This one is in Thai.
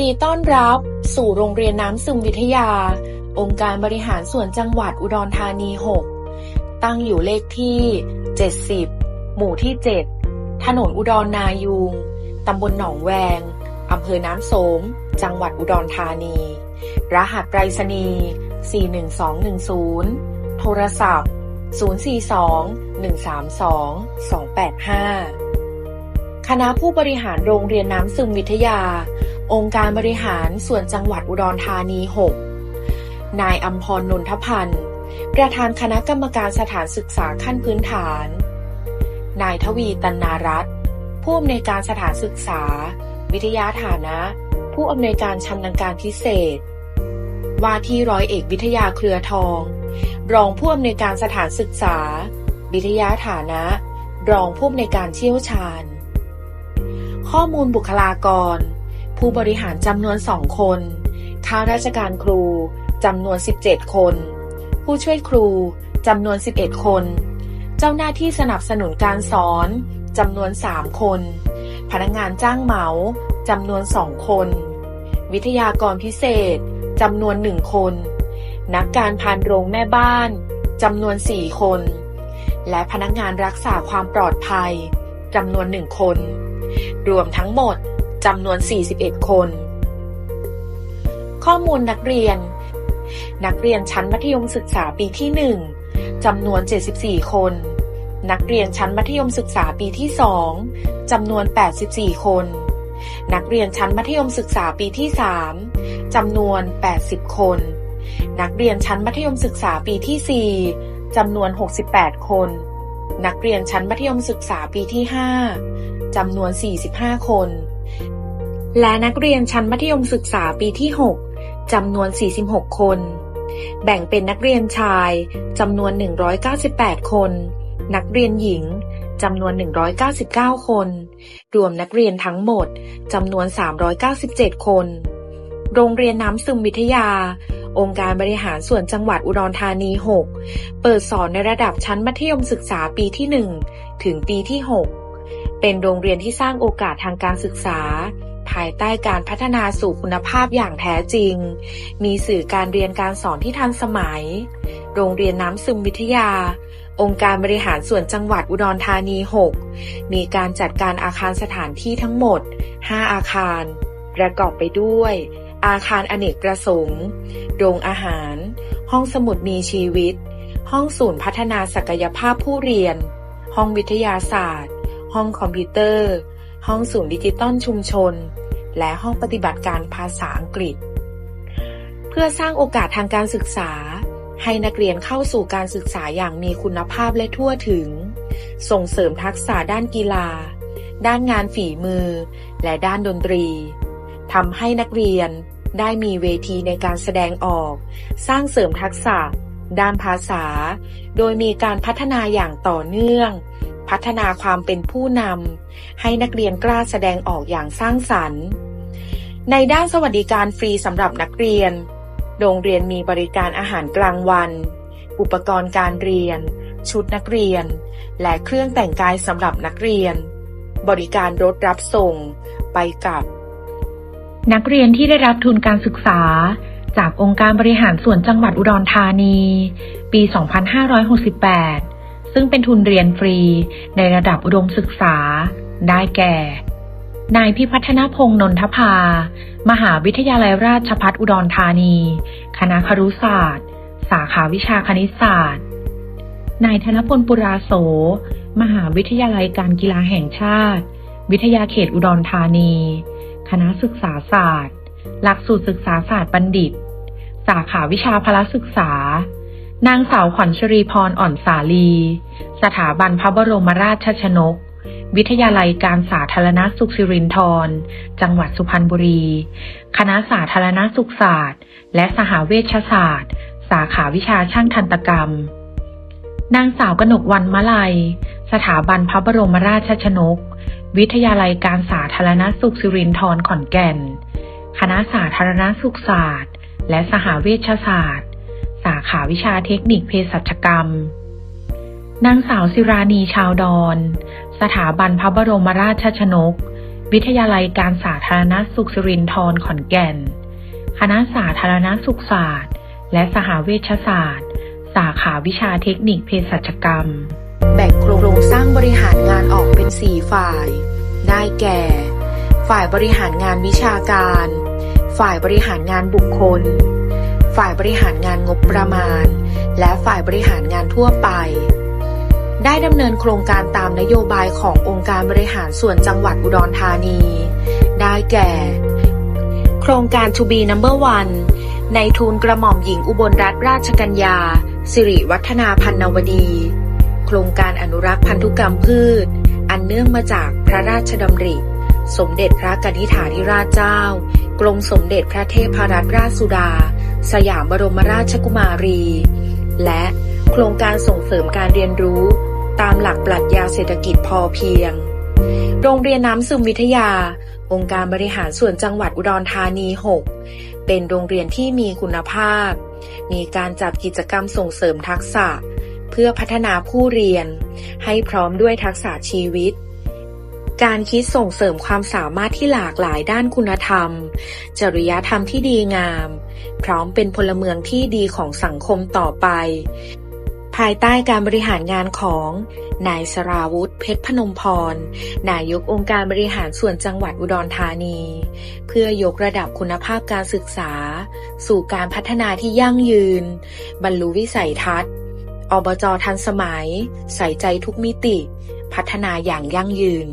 ดีต้อนรับ สู่โรงเรียนน้ำซึมวิทยา องค์การบริหารส่วนจังหวัดอุดรธานี 6 ตั้งอยู่เลขที่ 70 หมู่ที่ 7 ถนนอุดรนายูงตำบลหนองแวงอำเภอน้ำโสม จังหวัดอุดรธานี รหัสไปรษณีย์ 41210 โทรศัพท์ 042-132-285 คณะผู้บริหารโรงเรียนน้ำซึมวิทยา องค์การบริหารส่วนจังหวัดอุดรธานี 6 นายอัมพรนนทพันธ์ ประธานคณะกรรมการสถานศึกษาขั้นพื้นฐาน นายทวีตันนารัตผู้อำนวยการสถานศึกษา วิทยาฐานะ ผู้อำนวยการชำนาญการพิเศษ ว่าที่ร้อยเอกวิทยาเครือทอง รองผู้อำนวยการสถานศึกษา วิทยาฐานะ รองผู้อำนวยการเชี่ยวชาญ ข้อมูลบุคลากร ผู้บริหารจำนวนสองคน ข้าราชการครูจำนวน 17 คน ผู้ช่วยครูจำนวน 11 คน เจ้าหน้าที่สนับสนุนการสอนจำนวน 3 คน พนักงานจ้างเหมาจำนวน 2 คน วิทยากรพิเศษจำนวน 1 คน นักการพานโรงแม่บ้านจำนวน 4 คน และพนักงานรักษาความปลอดภัยจำนวน 1 คน รวมทั้งหมด จำนวน 41 คน ข้อมูลนักเรียน นักเรียนชั้นมัธยมศึกษาปีที่ 1จำนวน 74 คน นักเรียนชั้นมัธยมศึกษาปีที่ 2จำนวน 84 คน นักเรียนชั้นมัธยมศึกษาปีที่ 3จำนวน 80 คน นักเรียนชั้นมัธยมศึกษาปีที่ 4จำนวน 68 คน นักเรียนชั้นมัธยมศึกษาปีที่ 5จำนวน 45 คน และนักเรียนชั้นมัธยมศึกษาปีที่ 6 จำนวน 46 คน แบ่งเป็นนักเรียนชาย จำนวน 198 คน นักเรียนหญิง จำนวน 199 คน รวมนักเรียนทั้งหมด จำนวน 397 คน โรงเรียนน้ำซึมวิทยา องค์การบริหารส่วนจังหวัดอุดรธานี 6 เปิดสอนในระดับชั้นมัธยมศึกษาปีที่ 1 ถึงปีที่ 6 เป็นโรงเรียนที่สร้างโอกาสทางการศึกษา ภายใต้การพัฒนาสู่คุณภาพอย่างแท้จริง มีสื่อการเรียนการสอนที่ทันสมัย โรงเรียนน้ำซึมวิทยา องค์การบริหารส่วนจังหวัดอุดรธานี 6 มีการจัดการอาคารสถานที่ทั้งหมด 5 อาคาร ประกอบไปด้วย อาคารอเนกประสงค์ โรงอาหาร ห้องสมุดมีชีวิต ห้องศูนย์พัฒนาศักยภาพผู้เรียน ห้องวิทยาศาสตร์ ห้องคอมพิวเตอร์ห้องศูนย์ดิจิตอลชุมชน และห้องปฏิบัติการภาษาอังกฤษ เพื่อสร้างโอกาสทางการศึกษา ให้นักเรียนเข้าสู่การศึกษาอย่างมีคุณภาพและทั่วถึง ส่งเสริมทักษะด้านกีฬา ด้านงานฝีมือ และด้านดนตรีทำให้นักเรียนได้มีเวทีในการแสดงออก สร้างเสริมทักษะ ด้านภาษา โดยมีการพัฒนาอย่างต่อเนื่อง พัฒนาความเป็นผู้นำให้นักเรียนกล้าแสดงออกอย่างสร้างสรรค์ ในด้านสวัสดิการฟรีสำหรับนักเรียน โรงเรียนมีบริการอาหารกลางวัน อุปกรณ์การเรียน ชุดนักเรียน และเครื่องแต่งกายสำหรับนักเรียน บริการรถรับส่ง ไปกับ นักเรียนที่ได้รับทุนการศึกษา จากองค์การบริหารส่วนจังหวัดอุดรธานี ปี 2568 ซึ่งเป็นทุนเรียนฟรีในระดับอุดมศึกษา ได้แก่ นายพิพัฒนพงษ์นนทภา มหาวิทยาลัยราชภัฏอุดรธานี คณะครุศาสตร์ สาขาวิชาคณิตศาสตร์ นายธนพลปุราโส มหาวิทยาลัยการกีฬาแห่งชาติ วิทยาเขตอุดรธานี คณะศึกษาศาสตร์ หลักสูตรศึกษาศาสตร์บัณฑิต สาขาวิชาพละศึกษา นางสาวขวัญชรีพรอ่อนสาลี สถาบันพระบรมราชชนก วิทยาลัยการสาธารณสุขสิรินธร จังหวัดสุพรรณบุรี คณะสาธารณสุขศาสตร์ และสหเวชศาสตร์ สาขาวิชาช่างทันตกรรม นางสาวกนกวันมะลัย สถาบันพระบรมราชชนก วิทยาลัยการสาธารณสุขสิรินธรขอนแก่น คณะสาธารณสุขศาสตร์ และสหเวชศาสตร์ สาขาวิชาเทคนิคเภสัชกรรมนางสาวสิรานีชาวดอน สถาบันพระบรมราชชนก วิทยาลัยการสาธารณสุขสิรินธรขอนแก่น คณะสาธารณสุขศาสตร์ และสหเวชศาสตร์ สาขาวิชาเทคนิคเภสัชกรรม แบ่งโครงสร้างบริหารงานออกเป็น 4 ฝ่าย ได้แก่ ฝ่ายบริหารงานวิชาการ ฝ่ายบริหารงานบุคคล ฝ่ายบริหารงานงบประมาณ และฝ่ายบริหารงานทั่วไป ได้ดำเนินโครงการตามนโยบายขององค์การบริหารส่วนจังหวัดอุดรธานี ได้แก่ โครงการ To be number one ในทูลกระหม่อมหญิงอุบลรัตนราชกัญญา สิริวัฒนาพันนวดี โครงการอนุรักษ์พันธุกรรมพืช อันเนื่องมาจากพระราชดำริ สมเด็จพระกนิษฐาธิราชเจ้า กรมสมเด็จพระเทพรัตนราชสุดา สยามบรมราชกุมารี และโครงการส่งเสริมการเรียนรู้ ตามหลักปรัชญาเศรษฐกิจพอเพียง โรงเรียนน้ำซึมวิทยา องค์การบริหารส่วนจังหวัดอุดรธานี 6 เป็นโรงเรียนที่มีคุณภาพ มีการจัดกิจกรรมส่งเสริมทักษะ เพื่อพัฒนาผู้เรียน ให้พร้อมด้วยทักษะชีวิตการคิดส่งเสริมความสามารถที่หลากหลายด้านคุณธรรม จริยธรรมที่ดีงาม พร้อมเป็นพลเมืองที่ดีของสังคมต่อไป ภายใต้การบริหารงานของ นายสราวุธเพชรพนมพร นายกองค์การบริหารส่วนจังหวัดอุดรธานี เพื่อยกระดับคุณภาพการศึกษา สู่การพัฒนาที่ยั่งยืน บรรลุวิสัยทัศน์ อบจทันสมัย ใส่ใจทุกมิติ พัฒนาอย่างยั่งยืน